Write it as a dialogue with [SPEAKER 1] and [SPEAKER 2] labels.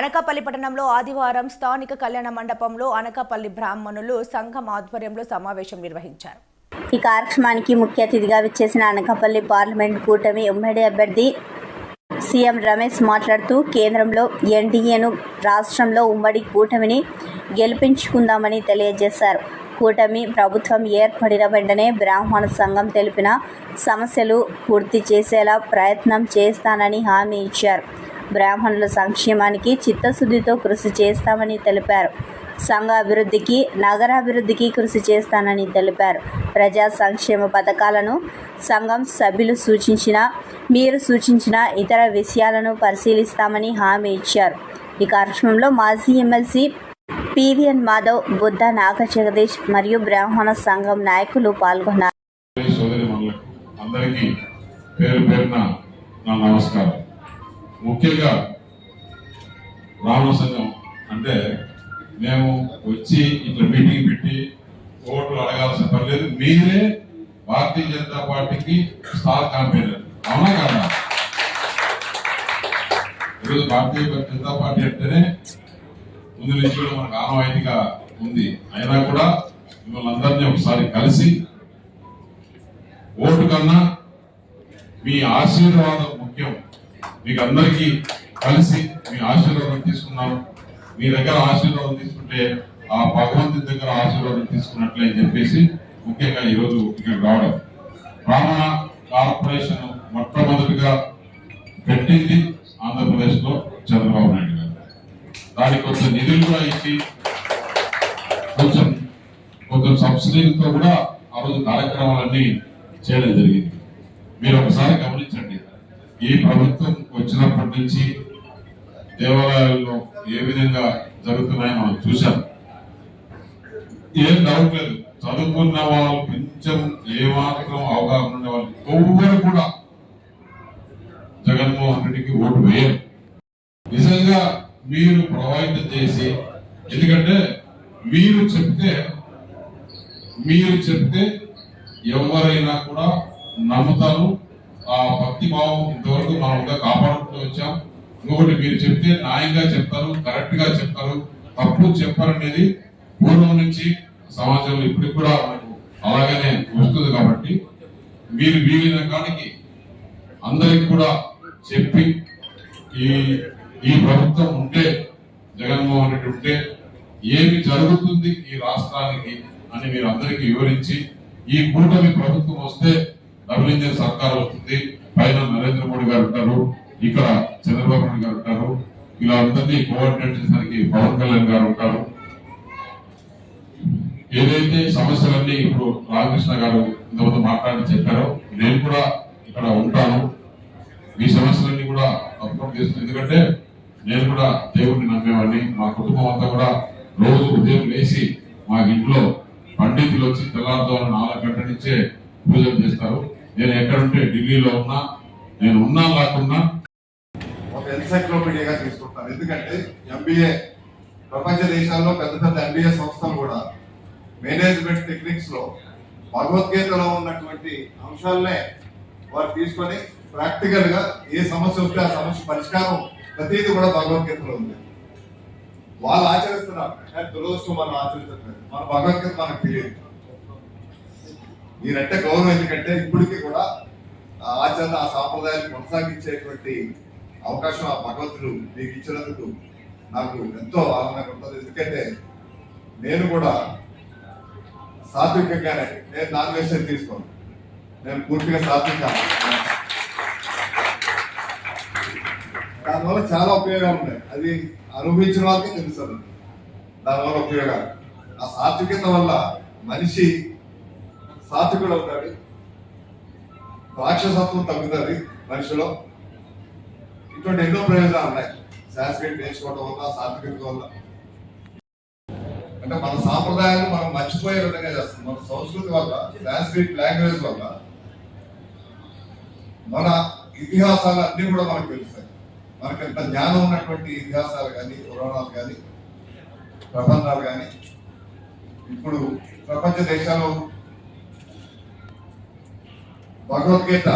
[SPEAKER 1] అనకాపల్లి పట్టణంలో ఆదివారం స్థానిక కళ్యాణ మండపంలో అనకాపల్లి బ్రాహ్మణులు సంఘం ఆధ్వర్యంలో సమావేశం నిర్వహించారు.
[SPEAKER 2] ఈ కార్యక్రమానికి ముఖ్య అతిథిగా విచ్చేసిన అనకాపల్లి పార్లమెంట్ కూటమి ఉమ్మడి అభ్యర్థి సీఎం రమేష్ మాట్లాడుతూ కేంద్రంలో ఎన్డీఏను రాష్ట్రంలో ఉమ్మడి కూటమిని గెలిపించుకుందామని తెలియజేశారు. కూటమి ప్రభుత్వం ఏర్పడిన వెంటనే బ్రాహ్మణ సంఘం తెలిపిన సమస్యలు పూర్తి చేసేలా ప్రయత్నం చేస్తానని హామీ ఇచ్చారు. బ్రాహ్మణుల సంక్షేమానికి చిత్తశుద్ధితో కృషి చేస్తామని తెలిపారు. సంఘ అభివృద్ధికి నగరాభివృద్ధికి కృషి చేస్తానని తెలిపారు. ప్రజా సంక్షేమ పథకాలను సంఘం సభ్యులు సూచించిన మీరు సూచించిన ఇతర విషయాలను పరిశీలిస్తామని హామీ ఇచ్చారు. ఈ కార్యక్రమంలో మాజీ ఎమ్మెల్సీ పివిఎన్ మాధవ్ బుద్ధ నాగ జగదీష్ మరియు బ్రాహ్మణ సంఘం నాయకులు పాల్గొన్నారు.
[SPEAKER 3] అందరికీ పేరు పేరున నా నమస్కారం. ముఖ్యంగా రావణ సంఘం అంటే మేము వచ్చి ఇట్లా మీటింగ్ పెట్టి ఓట్లు అడగాల్సిన పని లేదు. మీరే భారతీయ జనతా పార్టీకి స్టార్ క్యాంపెయినర్ అవునా కదా? ఈరోజు భారతీయ జనతా పార్టీ అంటేనే ముందు నుంచి కూడా మనకు ఆనవాయితీగా ఉంది. అయినా కూడా మిమ్మల్ని అందరినీ ఒకసారి కలిసి ఓటు కన్నా మీ ఆశీర్వాదం ముఖ్యం. మీకు అందరికీ కలిసి మీ ఆశీర్వాదం తీసుకున్నాం మీ దగ్గర ఆశీర్వాదం తీసుకుంటే ఆ భగవంతుని దగ్గర ఆశీర్వాదం తీసుకున్నట్లే అని చెప్పేసి ముఖ్యంగా ఈరోజు ఇక్కడ రావడం. రామణ కార్పొరేషన్ మొట్టమొదటిగా పెట్టింది ఆంధ్రప్రదేశ్లో చంద్రబాబు నాయుడు గారు. దానికి కొంచెం నిధులు కూడా ఇచ్చి కొంచెం కొంచెం సబ్సిడీలతో కూడా ఆ రోజు కార్యక్రమాలన్నీ చేయడం జరిగింది. మీరు ఒకసారి గమనించారు ఈ ప్రభుత్వం వచ్చినప్పటి నుంచి దేవాలయాల్లో ఏ విధంగా జరుగుతున్నాయో మనం చూసాం ఏం డౌట్ లేదు. చదువుకున్న వాళ్ళు కొంచెం ఏమాత్రం అవగాహన ఉండే వాళ్ళు ఎవ్వరు కూడా జగన్మోహన్ రెడ్డికి ఓటు వేయరు. నిజంగా మీరు ప్రభావితం చేసి ఎందుకంటే మీరు చెప్తే మీరు చెప్తే ఎవరైనా కూడా నమ్ముతారు ఆ భక్తి భావం ఇంతవరకు మనం ఇంకా కాపాడుతూ వచ్చాం. ఇంకొకటి మీరు చెప్తే న్యాయంగా చెప్తారు కరెక్ట్గా చెప్తారు. తప్పు చెప్పారనేది పూర్వం నుంచి సమాజంలో ఇప్పటికి కూడా మనకు అలాగనే వస్తుంది కాబట్టి మీరు వీలైన కాడికి అందరికి కూడా చెప్పి ఈ ఈ ప్రభుత్వం ఉంటే జగన్మోహన్ రెడ్డి ఉంటే ఏమి జరుగుతుంది ఈ రాష్ట్రానికి అని మీరు అందరికీ వివరించి ఈ కూటమి ప్రభుత్వం వస్తే అభివృద్ధి ఇంజిన్ సర్కార్ వస్తుంది. పైన నరేంద్ర మోడీ గారు ఉంటారు. ఇక్కడ చంద్రబాబు నాయుడు గారు ఉంటారు. ఇలా అందరినీ కోఆర్డినేట్ చేసడానికి పవన్ కళ్యాణ్ గారు ఉంటారు. ఏదైతే సమస్యలన్నీ ఇప్పుడు రామకృష్ణ గారు ఇంతకుముందు మాట్లాడి చెప్పారో నేను కూడా ఇక్కడ ఉంటాను. మీ సమస్యలన్నీ కూడా అర్థం చేస్తుంది ఎందుకంటే నేను కూడా దేవుడిని నమ్మేవాడిని. మా కుటుంబం అంతా కూడా రోజు ఉదయం లేచి మా ఇంట్లో పండితులు వచ్చి తెల్లారుతో నాలుగు గంటల నుంచే పూజలు చేస్తారు. నేను ఎక్కడుంటే ఢిల్లీలో ఉన్నా నేను ఉన్నా లేకున్నా
[SPEAKER 4] ఒక ఎన్సైక్లోపీడియాగా తీసుకుంటాను. ఎందుకంటే ఎంబీఏ ప్రపంచ దేశాల్లో పెద్ద పెద్ద ఎంబీఏ సంస్థలు కూడా మేనేజ్మెంట్ టెక్నిక్స్లో భగవద్గీతలో ఉన్నటువంటి అంశాలనే వారు తీసుకొని ప్రాక్టికల్గా ఏ సమస్య వస్తే ఆ సమస్య పరిష్కారం ప్రతిదీ కూడా భగవద్గీతలో ఉంది. వాళ్ళు ఆచరిస్తున్నారు. దురదృష్టం మనం ఆచరించట్లేదు. మన భగవద్గీత మనకు తెలియదు. మీరంటే గౌరవం ఎందుకంటే ఇప్పటికీ కూడా ఆ ఆచరణ ఆ సాంప్రదాయాన్ని కొనసాగించేటువంటి అవకాశం ఆ భగవంతుడు మీకు ఇచ్చినందుకు నాకు ఎంతో ఆనందంగా ఉంటుంది. ఎందుకంటే నేను కూడా సాత్వికంగానే నేను నాన్ వెజ్ తీసుకోను. నేను పూర్తిగా సాత్విక. దానివల్ల చాలా ఉపయోగాలు ఉన్నాయి. అది అనుభవించిన వాళ్ళకి తెలుసు. దానివల్ల ఉపయోగాలు. ఆ సాత్వికత వల్ల మనిషి సాత్వికుడు అవుతాడు. రాక్షసత్వం తగ్గుతుంది మనిషిలో. ఇటువంటి ఎన్నో ప్రయోజనాలు ఉన్నాయి. సాంస్క్రిట్ నేర్చుకోవడం వల్ల సాత్వికత వల్ల. అంటే మన సాంప్రదాయాలు మనం మర్చిపోయే విధంగా చేస్తాం మన సంస్కృతి వల్ల సాంస్క్రిట్ లాంగ్వేజ్ వల్ల మన ఇతిహాసాలు అన్ని కూడా మనకు తెలుస్తాయి. మనకి ఎంత జ్ఞానం ఉన్నటువంటి ఇతిహాసాలు కానీ పురాణాలు కానీ ప్రబంధాలు కానీ ఇప్పుడు ప్రపంచ దేశాలు భగవద్గీత